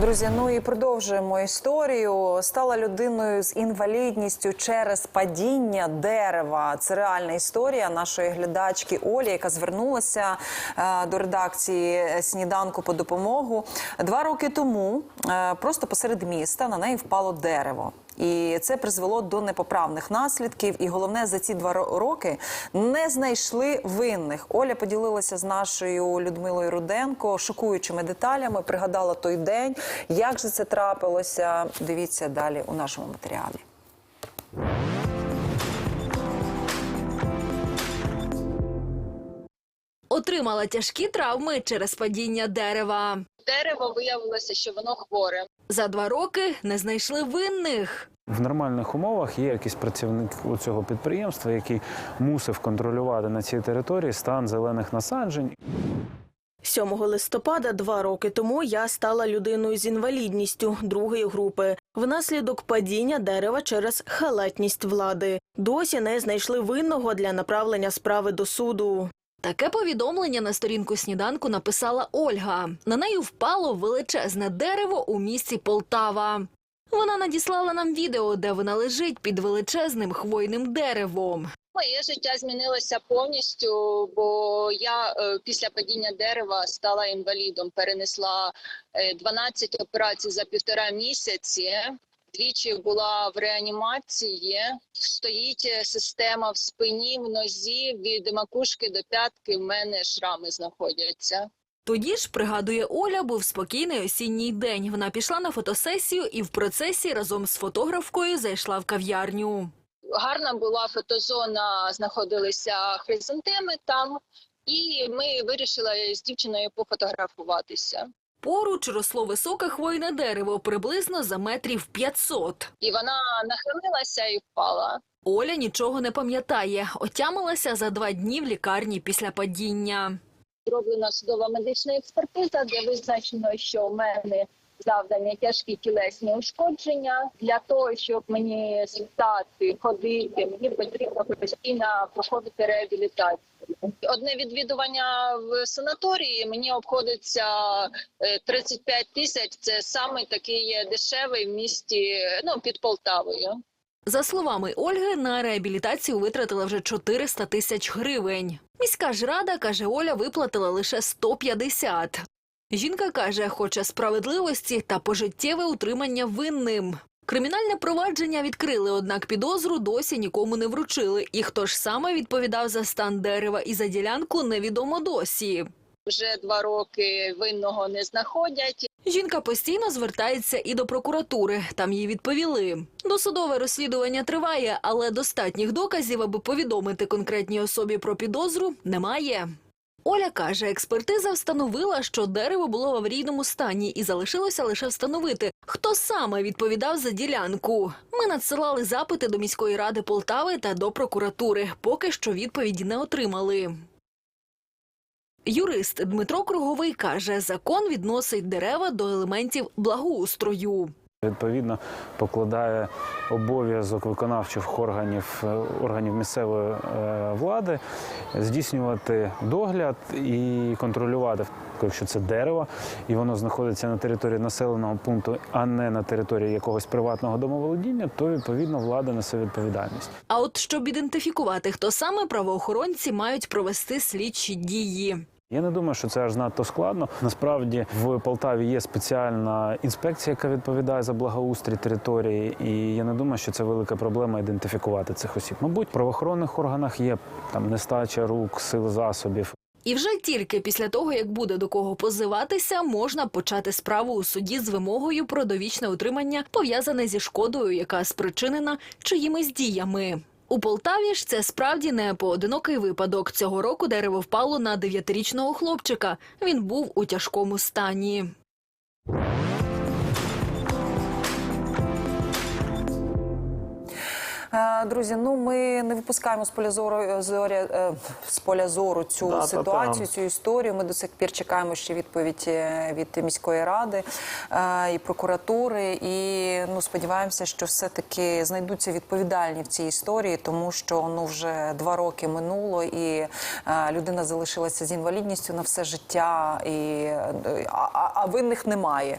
Друзі, ну і продовжуємо історію. Стала людиною з інвалідністю через падіння дерева. Це реальна історія нашої глядачки Олі, яка звернулася е, до редакції сніданку по допомогу. Два роки тому е, просто посеред міста на неї впало дерево. І це призвело до непоправних наслідків. І головне, за ці два роки не знайшли винних. Оля поділилася з нашою Людмилою Руденко шокуючими деталями. Пригадала той день, як же це трапилося. Дивіться далі у нашому матеріалі. Отримала тяжкі травми через падіння дерева. Дерево виявилося, що воно хворе. За два роки не знайшли винних. В нормальних умовах є якийсь працівник у цього підприємства, який мусив контролювати на цій території стан зелених насаджень. 7 листопада два роки тому я стала людиною з інвалідністю другої групи внаслідок падіння дерева через халатність влади. Досі не знайшли винного для направлення справи до суду. Таке повідомлення на сторінку сніданку написала Ольга. На неї впало величезне дерево у місті Полтава. Вона надіслала нам відео, де вона лежить під величезним хвойним деревом. Моє життя змінилося повністю, бо я е, після падіння дерева стала інвалідом. Перенесла е, 12 операцій за півтора місяці. Двічі була в реанімації. Стоїть е, система в спині, в нозі від макушки до п'ятки. В мене шрами знаходяться. Тоді ж, пригадує Оля, був спокійний осінній день. Вона пішла на фотосесію і в процесі разом з фотографкою зайшла в кав'ярню. гарна була фотозона, знаходилися хризантеми там, і ми вирішили з дівчиною пофотографуватися. Поруч росло високе хвойне дерево приблизно за метрів 500. І вона нахилилася і впала. Оля нічого не пам'ятає. Отямилася за два дні в лікарні після падіння. Зроблена судова медична експертиза, де визначено, що в мене завдані тяжкі тілесні ушкодження. Для того, щоб мені стати, ходити, мені потрібно постійно проходити реабілітацію. Одне відвідування в санаторії мені обходиться е, 35 тисяч. Це саме такий дешевий в місті, ну під Полтавою. За словами Ольги, на реабілітацію витратила вже 400 тисяч гривень. Міська ж рада, каже Оля, виплатила лише 150. Жінка каже, хоче справедливості та пожиттєве утримання винним. Кримінальне провадження відкрили, однак підозру досі нікому не вручили. І хто ж саме відповідав за стан дерева і за ділянку, невідомо досі. Вже два роки винного не знаходять. Жінка постійно звертається і до прокуратури. Там їй відповіли. Досудове розслідування триває, але достатніх доказів, аби повідомити конкретній особі про підозру, немає. Оля каже, експертиза встановила, що дерево було в аварійному стані, і залишилося лише встановити, хто саме відповідав за ділянку. Ми надсилали запити до міської ради Полтави та до прокуратури. Поки що відповіді не отримали. Юрист Дмитро Круговий каже, закон відносить дерева до елементів благоустрою. Відповідно, покладає обов'язок виконавчих органів е, органів місцевої е, влади здійснювати догляд і контролювати, якщо це дерево, і воно знаходиться на території населеного пункту, а не на території якогось приватного домоволодіння, то відповідно влада несе відповідальність. А от щоб ідентифікувати, хто саме правоохоронці мають провести слідчі дії. Я не думаю, що це аж надто складно. Насправді в Полтаві є спеціальна інспекція, яка відповідає за благоустрій території, і я не думаю, що це велика проблема ідентифікувати цих осіб. Мабуть, в правоохоронних органах є там нестача рук, сил засобів. І вже тільки після того, як буде до кого позиватися, можна почати справу у суді з вимогою про довічне утримання, пов'язане зі шкодою, яка спричинена чиїмись діями. У Полтаві ж це справді не поодинокий випадок. Цього року дерево впало на дев'ятирічного хлопчика. Він був у тяжкому стані. Друзі, ну ми не випускаємо з поля зору, зоря, е, з поля зору цю Да, ситуацію, цю історію. Ми до сих пір чекаємо ще відповідь е, від міської ради е, і прокуратури. І ну сподіваємося, що все-таки знайдуться відповідальні в цій історії, тому що ну вже два роки минуло, і е, людина залишилася з інвалідністю на все життя, і е, а, а, а винних немає.